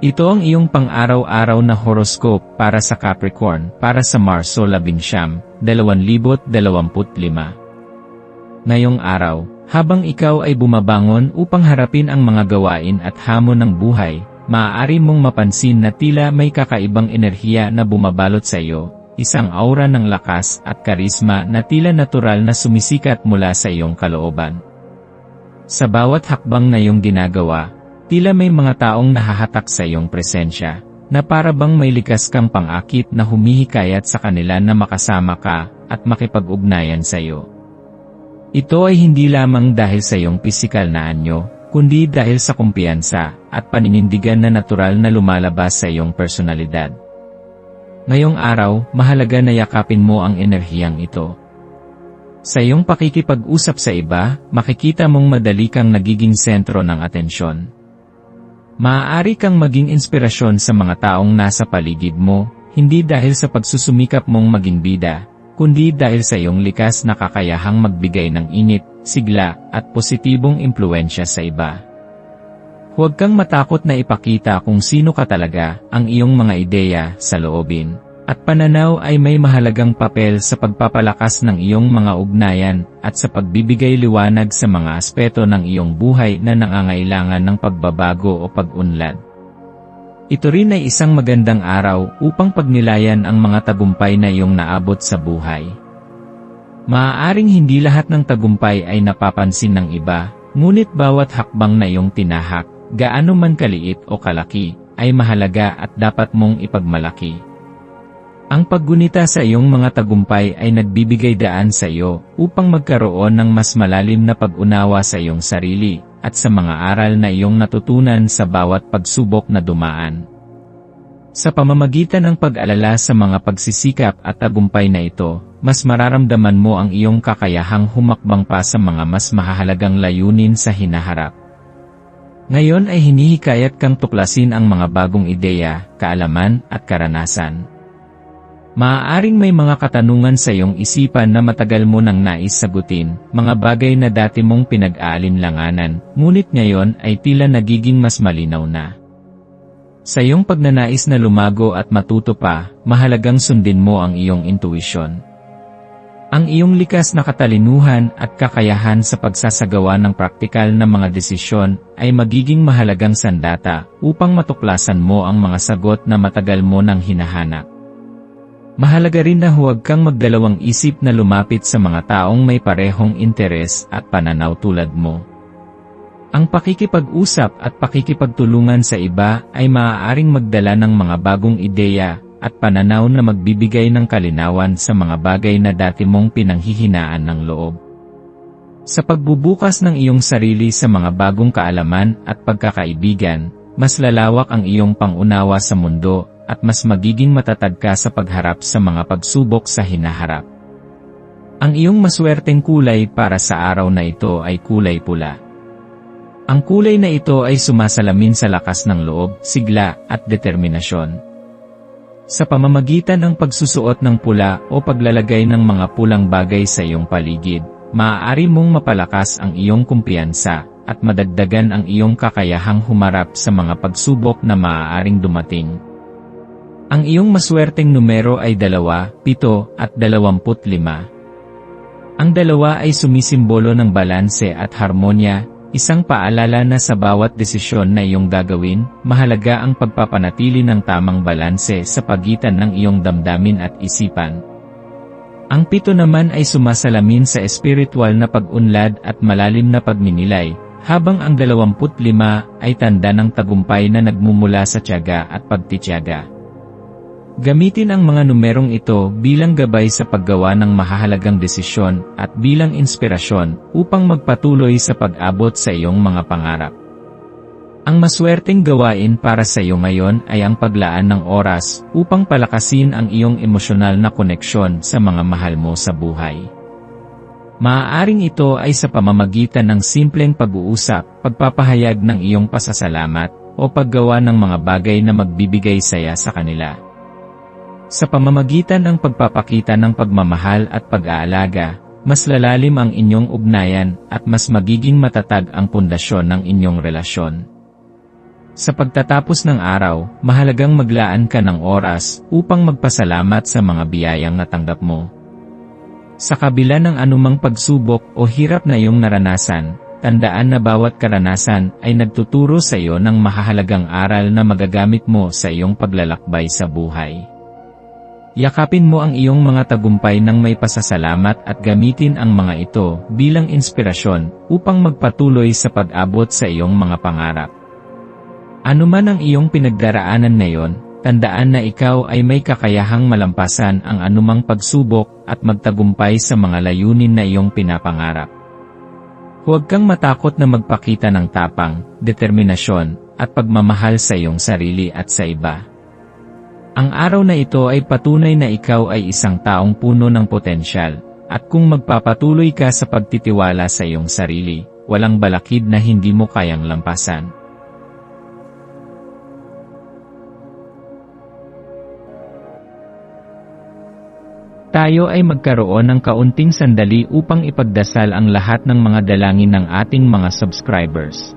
Ito ang iyong pang-araw-araw na horoscope para sa Capricorn para sa Marso 11, 2025. Ngayong araw, habang ikaw ay bumabangon upang harapin ang mga gawain at hamon ng buhay, maaari mong mapansin na tila may kakaibang enerhiya na bumabalot sa iyo, isang aura ng lakas at karisma na tila natural na sumisikat mula sa iyong kalooban. Sa bawat hakbang na iyong ginagawa, Tila may mga taong nahahatak sa iyong presensya, na para bang may likas kang pangakit na humihikayat sa kanila na makasama ka, at makipag-ugnayan sa iyo. Ito ay hindi lamang dahil sa iyong pisikal na anyo, kundi dahil sa kumpiyansa, at paninindigan na natural na lumalabas sa iyong personalidad. Ngayong araw, mahalaga na yakapin mo ang enerhiyang ito. Sa iyong pakikipag-usap sa iba, makikita mong madali kang nagiging sentro ng atensyon. Maaari kang maging inspirasyon sa mga taong nasa paligid mo, hindi dahil sa pagsusumikap mong maging bida, kundi dahil sa iyong likas na kakayahang magbigay ng init, sigla, at positibong impluensya sa iba. Huwag kang matakot na ipakita kung sino ka talaga, ang iyong mga ideya, sa loobin at pananaw ay may mahalagang papel sa pagpapalakas ng iyong mga ugnayan at sa pagbibigay liwanag sa mga aspeto ng iyong buhay na nangangailangan ng pagbabago o pag-unlad. Ito rin ay isang magandang araw upang pagnilayan ang mga tagumpay na iyong naabot sa buhay. Maaaring hindi lahat ng tagumpay ay napapansin ng iba, ngunit bawat hakbang na iyong tinahak, gaano man kaliit o kalaki, ay mahalaga at dapat mong ipagmalaki. Ang paggunita sa iyong mga tagumpay ay nagbibigay daan sa iyo upang magkaroon ng mas malalim na pag-unawa sa iyong sarili at sa mga aral na iyong natutunan sa bawat pagsubok na dumaan. Sa pamamagitan ng pag-alala sa mga pagsisikap at tagumpay na ito, mas mararamdaman mo ang iyong kakayahang humakbang pa sa mga mas mahahalagang layunin sa hinaharap. Ngayon ay hinihikayat kang tuklasin ang mga bagong ideya, kaalaman, at karanasan. Maaaring may mga katanungan sa iyong isipan na matagal mo nang nais sagutin, mga bagay na dati mong pinag-aalinlanganan, ngunit ngayon ay tila nagiging mas malinaw na. Sa iyong pagnanais na lumago at matuto pa, mahalagang sundin mo ang iyong intuisyon. Ang iyong likas na katalinuhan at kakayahan sa pagsasagawa ng praktikal na mga desisyon ay magiging mahalagang sandata upang matuklasan mo ang mga sagot na matagal mo nang hinahanap. Mahalaga rin na huwag kang magdalawang isip na lumapit sa mga taong may parehong interes at pananaw tulad mo. Ang pakikipag-usap at pakikipagtulungan sa iba ay maaaring magdala ng mga bagong ideya at pananaw na magbibigay ng kalinawan sa mga bagay na dati mong pinanghihinaan ng loob. Sa pagbubukas ng iyong sarili sa mga bagong kaalaman at pagkakaibigan, mas lalawak ang iyong pangunawa sa mundo at mas magiging matatag ka sa pagharap sa mga pagsubok sa hinaharap. Ang iyong maswerteng kulay para sa araw na ito ay kulay pula. Ang kulay na ito ay sumasalamin sa lakas ng loob, sigla, at determinasyon. Sa pamamagitan ng pagsusuot ng pula o paglalagay ng mga pulang bagay sa iyong paligid, maaari mong mapalakas ang iyong kumpiyansa at madagdagan ang iyong kakayahang humarap sa mga pagsubok na maaaring dumating. Ang iyong maswerteng numero ay dalawa, pito, at dalawamput lima. Ang dalawa ay sumisimbolo ng balanse at harmonya, isang paalala na sa bawat desisyon na iyong gagawin, mahalaga ang pagpapanatili ng tamang balanse sa pagitan ng iyong damdamin at isipan. Ang pito naman ay sumasalamin sa espiritual na pag-unlad at malalim na pagninilay, habang ang 25 ay tanda ng tagumpay na nagmumula sa tiyaga at pagtitiyaga. Gamitin ang mga numerong ito bilang gabay sa paggawa ng mahahalagang desisyon at bilang inspirasyon upang magpatuloy sa pag-abot sa iyong mga pangarap. Ang maswerteng gawain para sa iyo ngayon ay ang paglaan ng oras upang palakasin ang iyong emosyonal na koneksyon sa mga mahal mo sa buhay. Maaaring ito ay sa pamamagitan ng simpleng pag-uusap, pagpapahayag ng iyong pasasalamat, o paggawa ng mga bagay na magbibigay saya sa kanila. Sa pamamagitan ng pagpapakita ng pagmamahal at pag-aalaga, mas lalalim ang inyong ugnayan at mas magiging matatag ang pundasyon ng inyong relasyon. Sa pagtatapos ng araw, mahalagang maglaan ka ng oras upang magpasalamat sa mga biyayang natanggap mo. Sa kabila ng anumang pagsubok o hirap na iyong naranasan, tandaan na bawat karanasan ay nagtuturo sa iyo ng mahahalagang aral na magagamit mo sa iyong paglalakbay sa buhay. Yakapin mo ang iyong mga tagumpay ng may pasasalamat at gamitin ang mga ito bilang inspirasyon upang magpatuloy sa pag-abot sa iyong mga pangarap. Ano man ang iyong pinagdaraanan ngayon, tandaan na ikaw ay may kakayahang malampasan ang anumang pagsubok at magtagumpay sa mga layunin na iyong pinapangarap. Huwag kang matakot na magpakita ng tapang, determinasyon, at pagmamahal sa iyong sarili at sa iba. Ang araw na ito ay patunay na ikaw ay isang taong puno ng potensyal, at kung magpapatuloy ka sa pagtitiwala sa iyong sarili, walang balakid na hindi mo kayang lampasan. Tayo ay magkaroon ng kaunting sandali upang ipagdasal ang lahat ng mga dalangin ng ating mga subscribers,